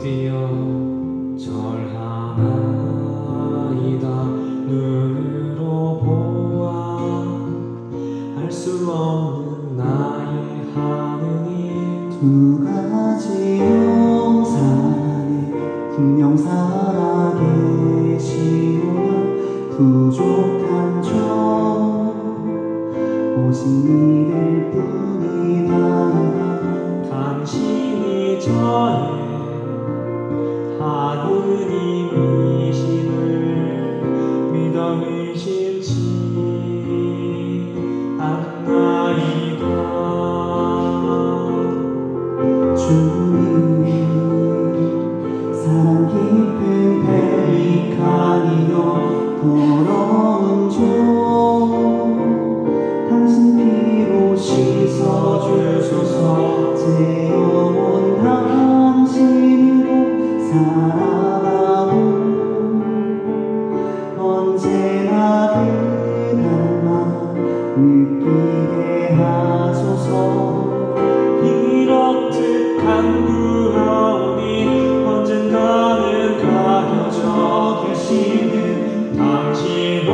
뛰어 절하나이다. 눈으로 보아 알 수 없는 나의 하느님 두 가지 용사에 분명 살아계시오나 부족한 저 오직 이들 뿐이다. 저의 하느님 언젠가는 가려져 계시는 당신